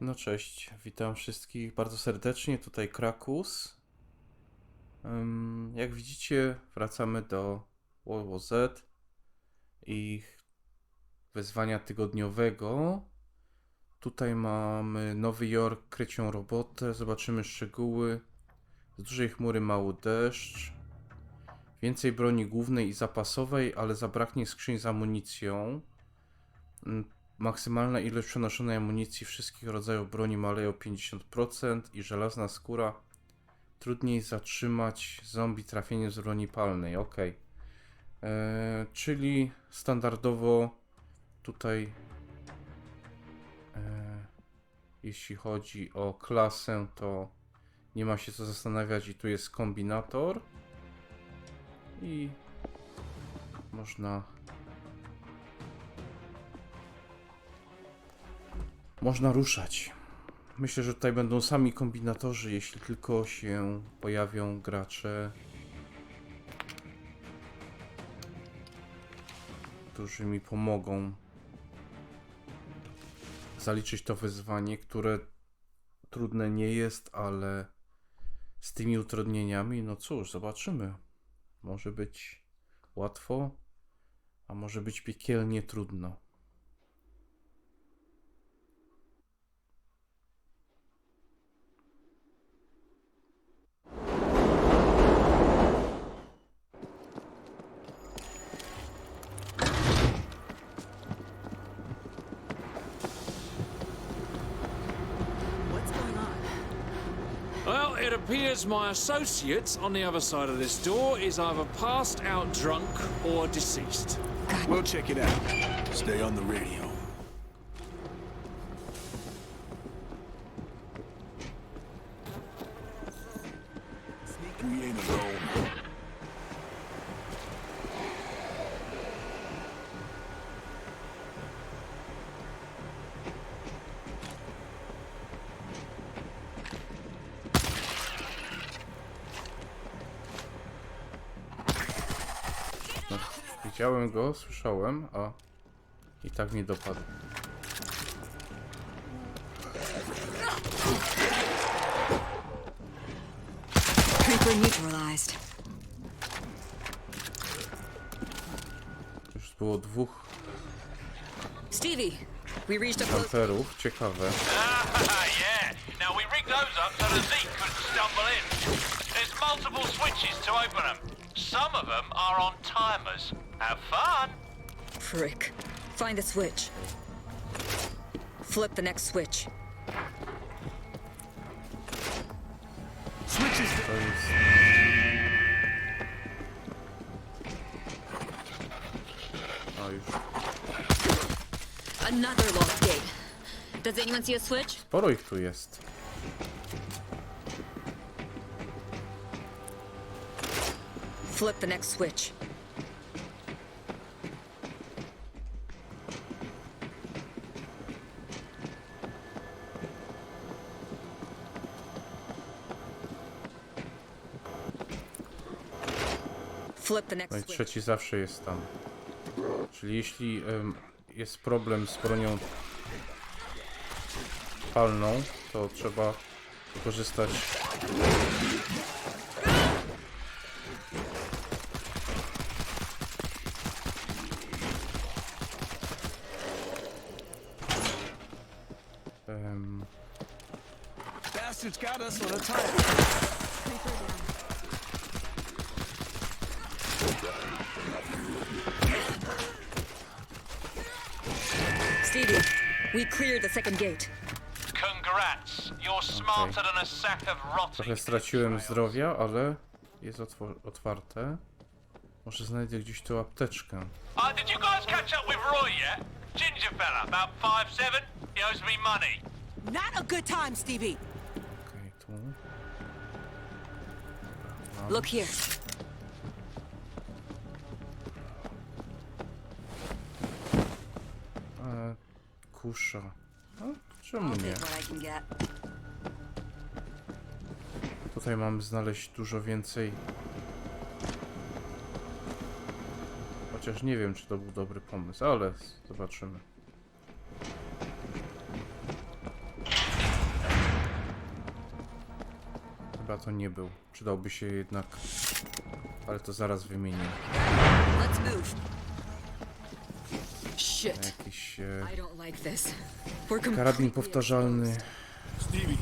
No cześć, witam wszystkich bardzo serdecznie, tutaj Krakus. Jak widzicie, wracamy do World i wyzwania tygodniowego. Tutaj mamy Nowy Jork, krycią robotę, zobaczymy szczegóły. Z dużej chmury mały deszcz. Więcej broni głównej i zapasowej, ale zabraknie skrzyń z amunicją. Maksymalna ilość przenoszonej amunicji wszystkich rodzajów broni maleje o 50% i żelazna skóra trudniej zatrzymać zombie trafieniem z broni palnej. Ok. Eee, czyli standardowo tutaj eee, jeśli chodzi o klasę to nie ma się co zastanawiać i tu jest kombinator i można Można ruszać. Myślę, że tutaj będą sami kombinatorzy, jeśli tylko się pojawią gracze, którzy mi pomogą zaliczyć to wyzwanie, które trudne nie jest, ale z tymi utrudnieniami, no cóż, zobaczymy. Może być łatwo, a może być piekielnie trudno. It appears my associate on the other side of this door is either passed out drunk or deceased. We'll check it out. Stay on the radio. Widziałem go, słyszałem, a i tak mnie dopadł. Creeper neutralized. Już było dwóch Stevie, we reached a close. kamperów, ciekawe. Ah, yeah. Now we rigged those up so the Zeke couldn't stumble in. There's multiple switches to open them. Some of them are on timers. Have fun. Frick. Find the switch. Flip the next switch. Switches. To jest... A już Another locked gate. Does anyone see a switch? sporo ich tu jest. Flip the next switch. No i trzeci zawsze jest tam. Czyli jeśli jest problem z bronią palną, to trzeba wykorzystać em, Bastards got us on a time. Stevie, we cleared the second gate. Congrats. You're smarter than a sack of rotting. Trochę straciłem zdrowia, ale jest otwarte. Może znajdę gdzieś tu apteczkę. Uh, did you guys catch up with Roy yet? Ginger fella, about five seven. He owes me money. Not a good time, Stevie. Okej, tu. Look here. kusza. No, czemu nie? Tutaj mam znaleźć dużo więcej. Chociaż nie wiem, czy to był dobry pomysł, ale zobaczymy. Chyba to nie był. Przydałby się jednak. Ale to zaraz wymienię. Let's move. Shit. Jakiś e, I don't like this. We're karabin powtarzalny Stevie,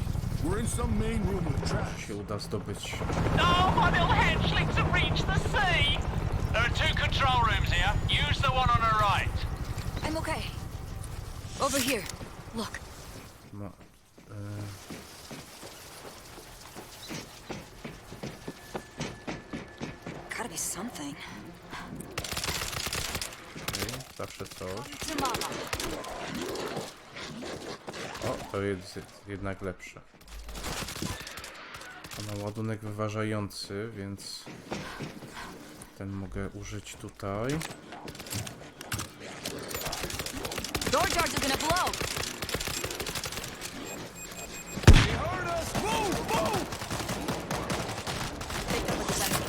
we're in some main room with trash. się uda zdobyć. No, my little hatchlings have reached the sea! There are two control rooms here. Use the one on the right. I'm okay. Over here. Look. No, e, Gotta be something. okej, zawsze mama. O, to jest jednak lepsze. To ma ładunek wyważający, więc ten mogę użyć tutaj. Door jars are gonna blow. They heard us! Move! Move! Take that with the enemy.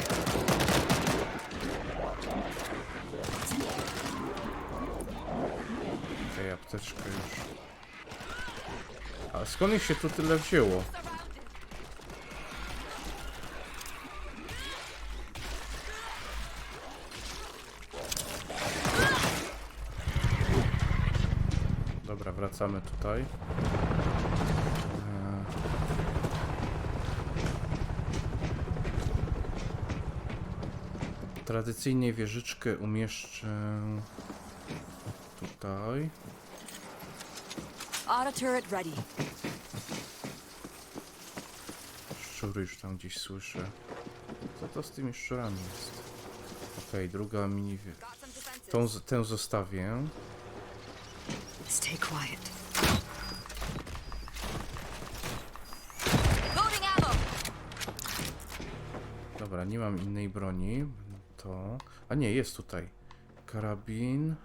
Okej, apteczkę już. A skąd ich się tu tyle wzięło? Dobra, wracamy tutaj. Tradycyjnie wieżyczkę umieszczę tutaj. Auto turret ready. Szczury już tam gdzieś słyszę. Co to z tymi szczurami jest? Okej, druga mini... Tą, tę zostawię. Stay quiet. Dobra, nie mam innej broni. To... A nie, jest tutaj. Karabin.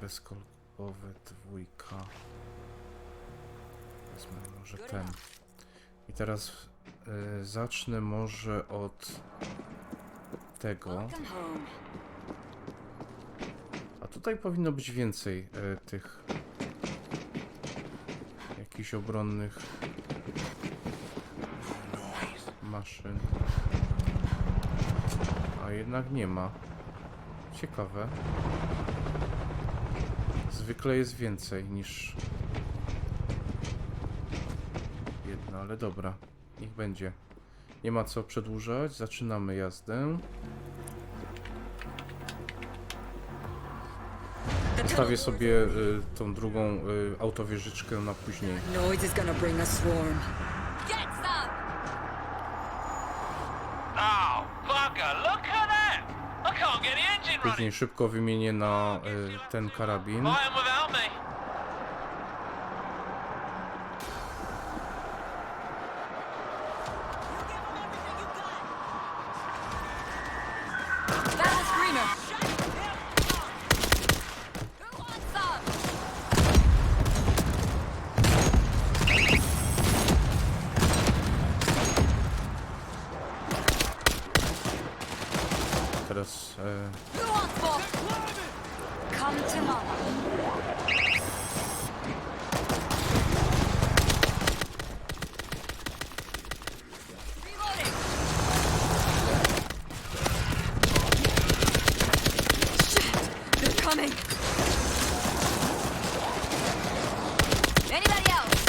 Karabin bezkolbowy, dwójka. Wezmę może ten. I teraz y, zacznę może od tego. A tutaj powinno być więcej e, tych jakichś obronnych maszyn. A jednak nie ma. Ciekawe. Zwykle jest więcej niż jedna, ale dobra. Niech będzie. Nie ma co przedłużać. Zaczynamy jazdę. The Stawię tunnel sobie y, tą drugą y, autowieżyczkę na później. Noise is gonna bring a swarm. Get some! Oh, bugger, look at that! I can't get the engine running. Później szybko wymienię na y, ten karabin. Flying without me. Battle screamer! Who wants some? Teraz e, Who wants more? Come to mama. Reloading! Shit! They're coming! Anybody else?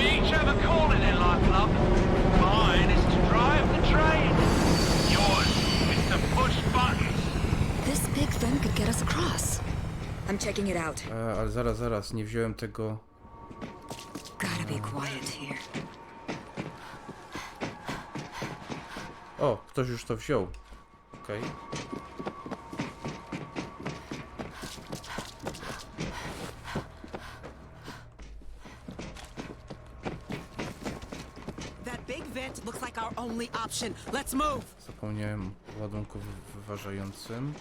each have a calling in life, love. Mine is to drive the train. Yours is to push buttons. This I'm checking it out. E, ale zaraz, zaraz, nie wziąłem tego... Gotta be quiet here. O, ktoś już to wziął. Okej. That big vent looks like our only option. Let's move. Zapomniałem o ładunku wy- wyważającym.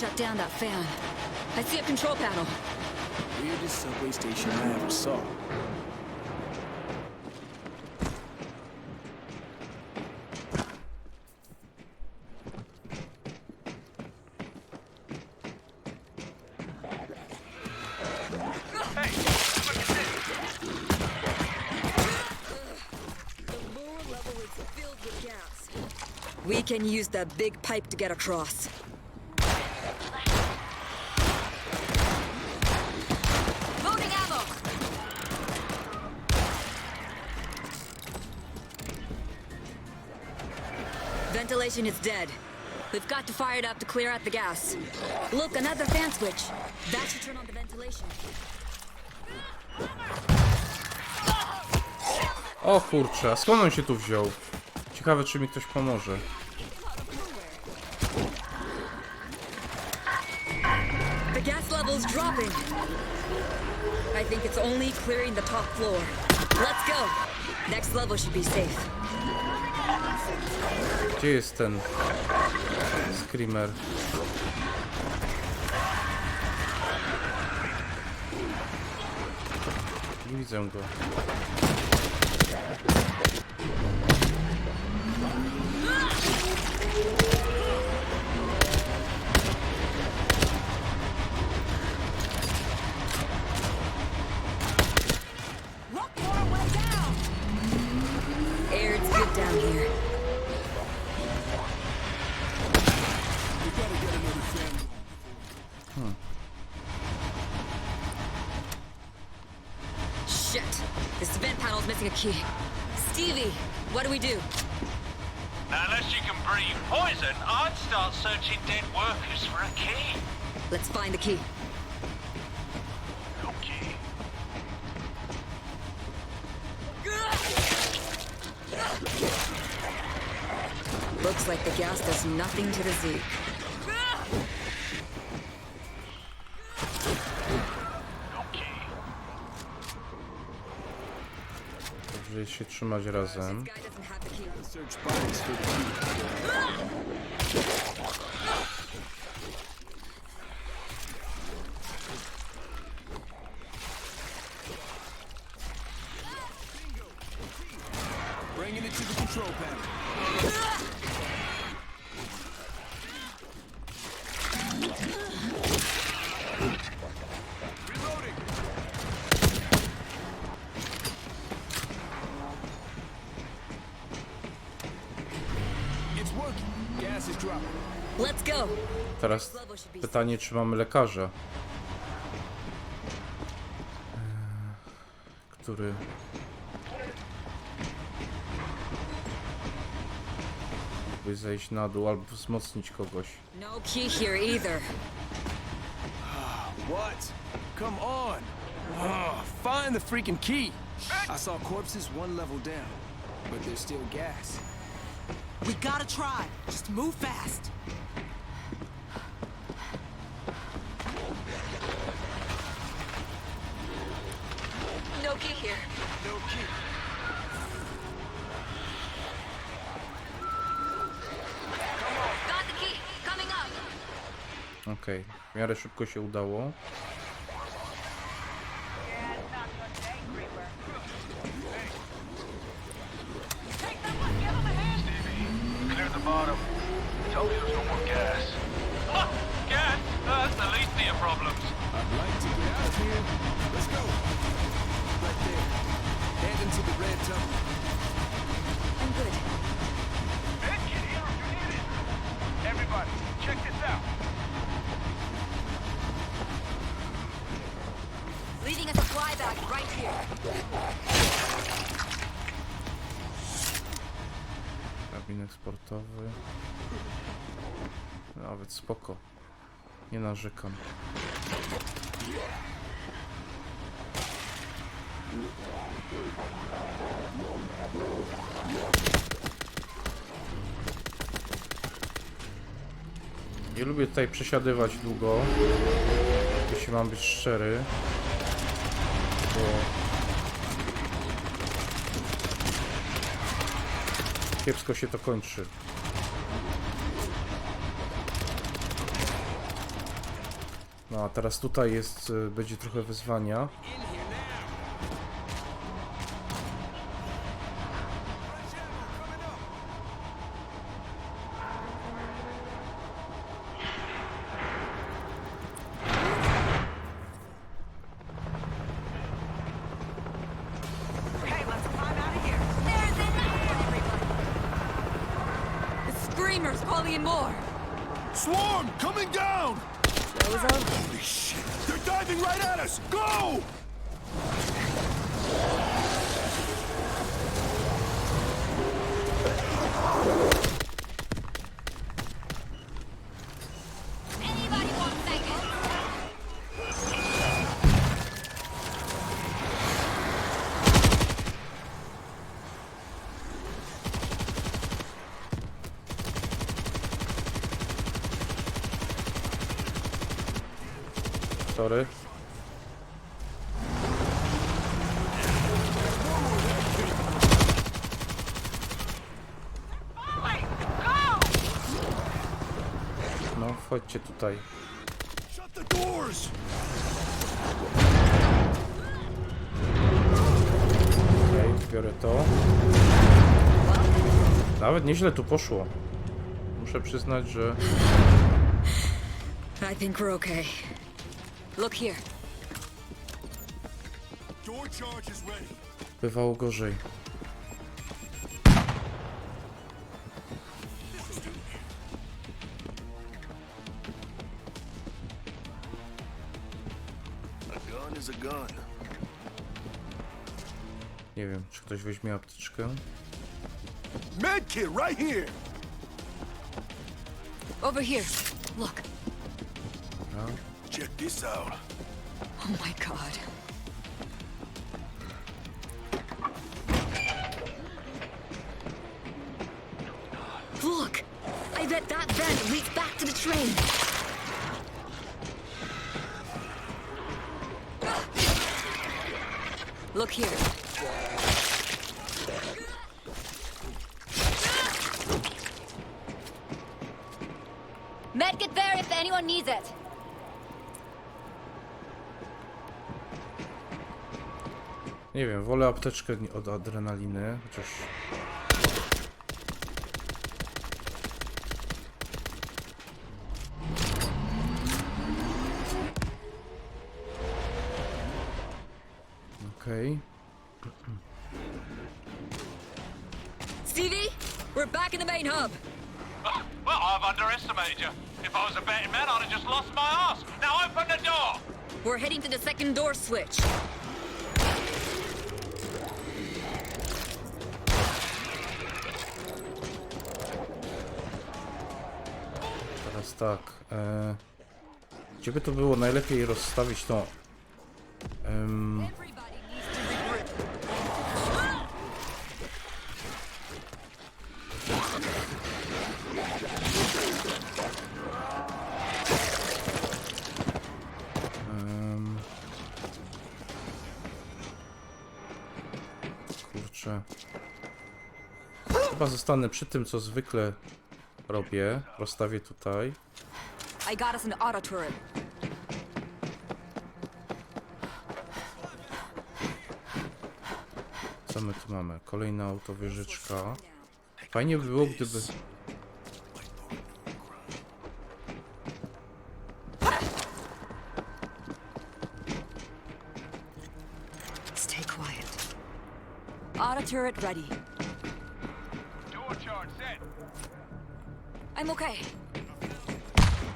Shut down that fan. I see a control panel. Weirdest subway station I ever saw. The lower level is filled with gas. We can use the big pipe to get across. Ventilation is dead. We've got to fire it up to clear out the gas. Look, another fan switch. That should turn on the ventilation. O kurczę, skąd on się tu wziął? Ciekawe, czy mi ktoś pomoże. The gas level's dropping. I think it's only clearing the top floor. Let's go. Next level should be safe. Gdzie jest ten screamer? Nie widzę go. Down here. Panel's missing a key. Stevie, what do we do? Now, unless you can breathe poison, I'd start searching dead workers for a key. Let's find the key. No key. Looks like the gas does nothing to the Zeke. Się trzymać razem. Bringing it to the control panel. Teraz pytanie, czy mamy lekarza? Eee, Który... Mógłby zejść na dół albo wzmocnić kogoś. No key here either. What? Come on. Oh, find the freaking key. I saw corpses one level down, but there's still gas. We gotta try. Just move fast. No key here. No key. Got the key. Coming up. Okej, w miarę szybko się udało. Kabinek sportowy. Nawet spoko. Nie narzekam. Nie lubię tutaj przesiadywać długo, jeśli mam być szczery. Kiepsko się to kończy. No a teraz tutaj jest, y, będzie trochę wyzwania. Okay, let's climb out of here. There's enough for everybody. The screamers calling in more. Swarm coming down! Those are Holy shit! They're diving right at us! Go! Anybody want seconds? Sorry. No, wchodźcie tutaj. Okej, biorę to. Nawet nieźle tu poszło. Muszę przyznać, że I think we're okay. Look here. Door charge is ready. bywało gorzej. A gun is a gun. Nie wiem, czy ktoś weźmie apteczkę. Medkit right here! Over here. Look. Out. Oh my god. Nie wiem, wolę apteczkę od adrenaliny, chociaż... Okej. Stevie, we're back in the main hub. Well, I've underestimated you. If I was a betting man, I'd have just lost my ass. Now open the door! We're heading to the second door switch. By to było najlepiej rozstawić to em, kurczę. Chyba zostanę przy tym, co zwykle robię. Rozstawię tutaj. I got us an auto turret. Co my tu mamy? Kolejna autowieżyczka. Fajnie by było, gdyby... Stay quiet. Auto turret ready. Door charge set. I'm okay.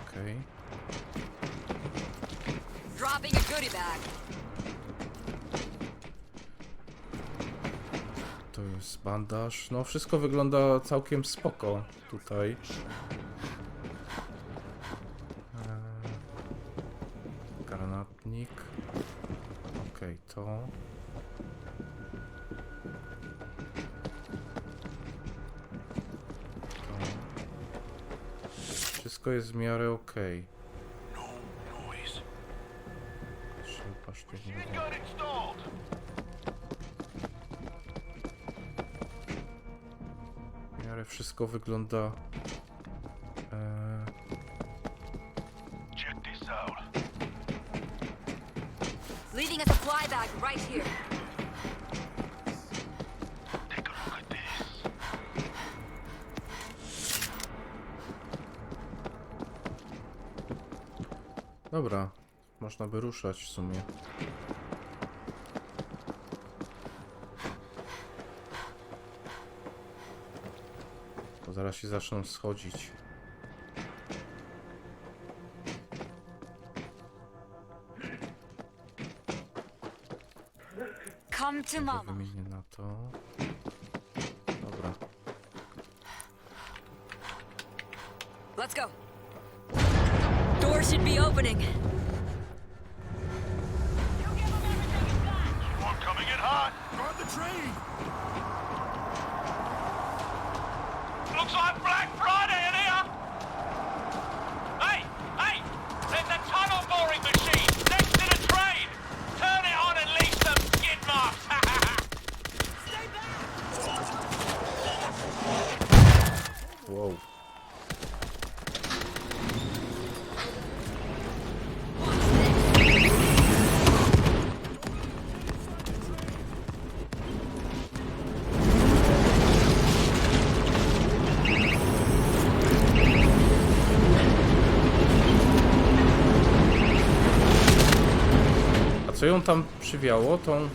Okej. Dropping a goodie bag. Jest bandaż. No, wszystko wygląda całkiem spoko tutaj. Eee, Granatnik. Okej, to. To. Wszystko jest w miarę okej. Trzeba wszystko wygląda. E. Leaving a fly bag right here. Take a look at this. dobra, można by ruszać w sumie. Zaraz się zaczną schodzić. Come to mama. wymienię na to. Dobra. Let's go. Door should be opening. One coming in hot. Guard the train! Looks like Black Friday in here. Hey, hey! There's a tunnel boring machine next to the train. Turn it on and leave some skid marks. Wow. A co ją tam przywiało, tą...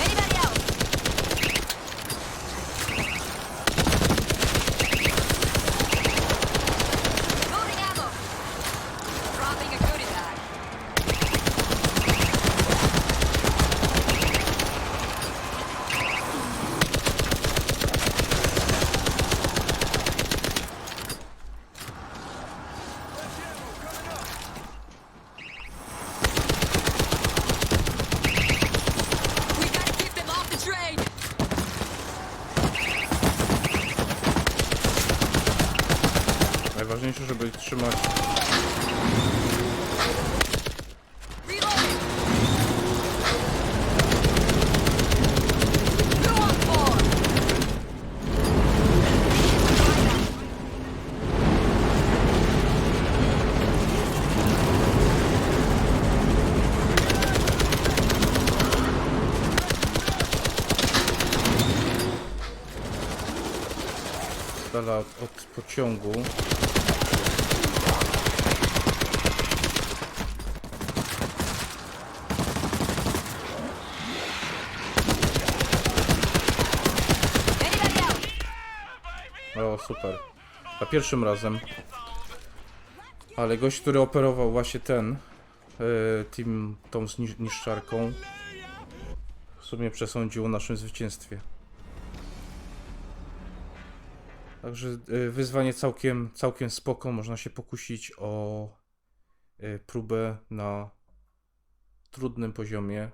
Anybody else? Loading ammo. Dropping a goodie bag. We gotta keep them off the train. Najważniejsze, żeby ich trzymać Reloading. Go on board. z dala od, else? O, super. Za pierwszym razem. Ale gość, który operował właśnie ten, e, team, tą zni- niszczarką, w sumie przesądził o naszym zwycięstwie. Także e, wyzwanie całkiem, całkiem spoko. Można się pokusić o e, próbę na trudnym poziomie.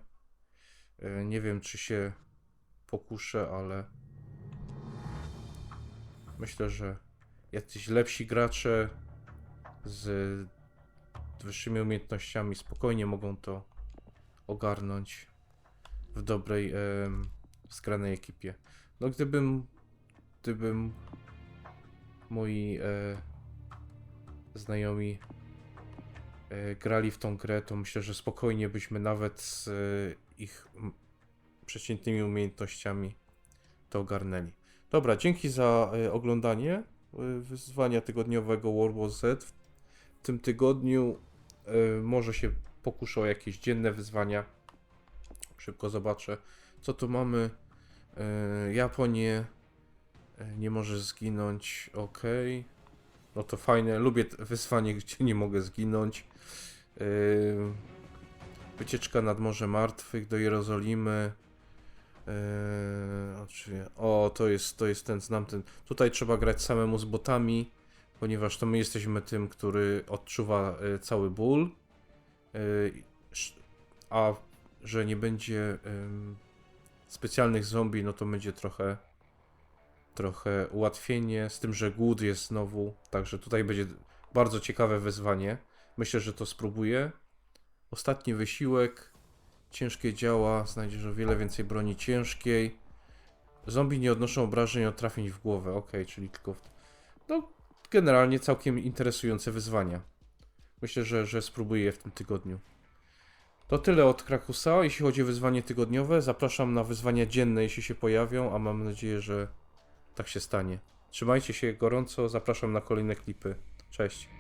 E, Nie wiem, czy się pokuszę, ale myślę, że jacyś lepsi gracze z wyższymi umiejętnościami spokojnie mogą to ogarnąć w dobrej, em, skranej ekipie. No gdybym, gdybym moi e, znajomi e, grali w tą grę, to myślę, że spokojnie byśmy nawet z e, ich przeciętnymi umiejętnościami to ogarnęli. Dobra, dzięki za y, oglądanie y, wyzwania tygodniowego World War Z. W tym tygodniu y, może się pokuszę o jakieś dzienne wyzwania. Szybko zobaczę, co tu mamy. Y, Japonię nie może zginąć. Ok. No to fajne. Lubię wyzwanie, gdzie nie mogę zginąć. Y, Wycieczka nad Morze Martwych do Jerozolimy. Oczywiście. O, to jest, to jest ten, znam ten. Tutaj trzeba grać samemu z botami, ponieważ to my jesteśmy tym, który odczuwa e, cały ból. A że nie będzie specjalnych zombie, no to będzie trochę trochę ułatwienie, z tym, że głód jest znowu, także tutaj będzie bardzo ciekawe wyzwanie. Myślę, że to spróbuję. Ostatni wysiłek. Ciężkie działa, znajdziesz o wiele więcej broni ciężkiej. Zombie nie odnoszą obrażeń od trafień w głowę, ok, czyli tylko. W... No, generalnie całkiem interesujące wyzwania. Myślę, że, że spróbuję je w tym tygodniu. To tyle od Krakusa, jeśli chodzi o wyzwanie tygodniowe. Zapraszam na wyzwania dzienne, jeśli się pojawią, a mam nadzieję, że tak się stanie. Trzymajcie się gorąco, zapraszam na kolejne klipy. Cześć.